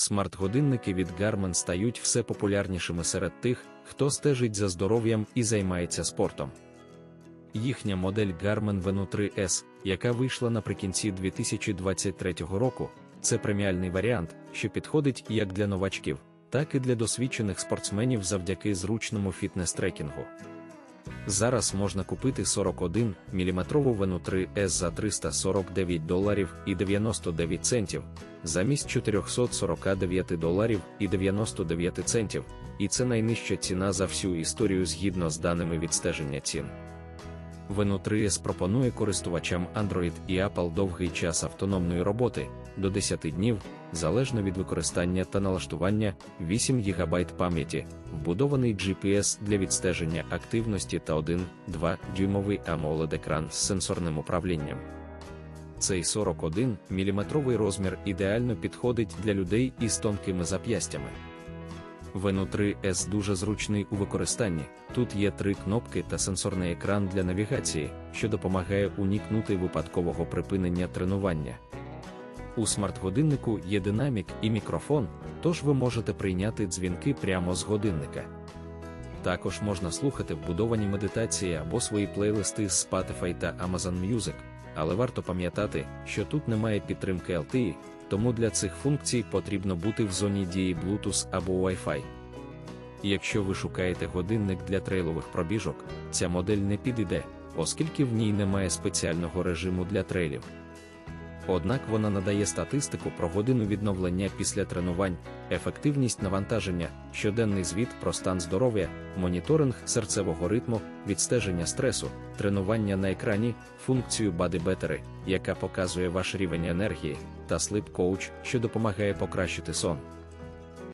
Смарт-годинники від Garmin стають все популярнішими серед тих, хто стежить за здоров'ям і займається спортом. Їхня модель Garmin Venu 3S, яка вийшла наприкінці 2023 року, це преміальний варіант, що підходить як для новачків, так і для досвідчених спортсменів завдяки зручному фітнес-трекінгу. Зараз можна купити 41 мм Вену 3S за 349 доларів і 99 центів, замість 449 доларів і 99 центів, і це найнижча ціна за всю історію згідно з даними відстеження цін. Venu 3S пропонує користувачам Android і Apple довгий час автономної роботи до 10 днів, залежно від використання та налаштування 8 ГБ пам'яті, вбудований GPS для відстеження активності та 1-2 дюймовий amoled екран з сенсорним управлінням. Цей 41 мм розмір ідеально підходить для людей із тонкими зап'ястями. Venu 3S дуже зручний у використанні. Тут є три кнопки та сенсорний екран для навігації, що допомагає уникнути випадкового припинення тренування. У смарт-годиннику є динамік і мікрофон, тож ви можете прийняти дзвінки прямо з годинника. Також можна слухати вбудовані медитації або свої плейлисти з Spotify та Amazon Music, але варто пам'ятати, що тут немає підтримки LTE, тому для цих функцій потрібно бути в зоні дії Bluetooth або Wi-Fi. Якщо ви шукаєте годинник для трейлових пробіжок, ця модель не підійде, оскільки в ній немає спеціального режиму для трейлів. Однак вона надає статистику про годину відновлення після тренувань, ефективність навантаження, щоденний звіт про стан здоров'я, моніторинг серцевого ритму, відстеження стресу, тренування на екрані, функцію бадибетери, яка показує ваш рівень енергії, та слип коуч, що допомагає покращити сон.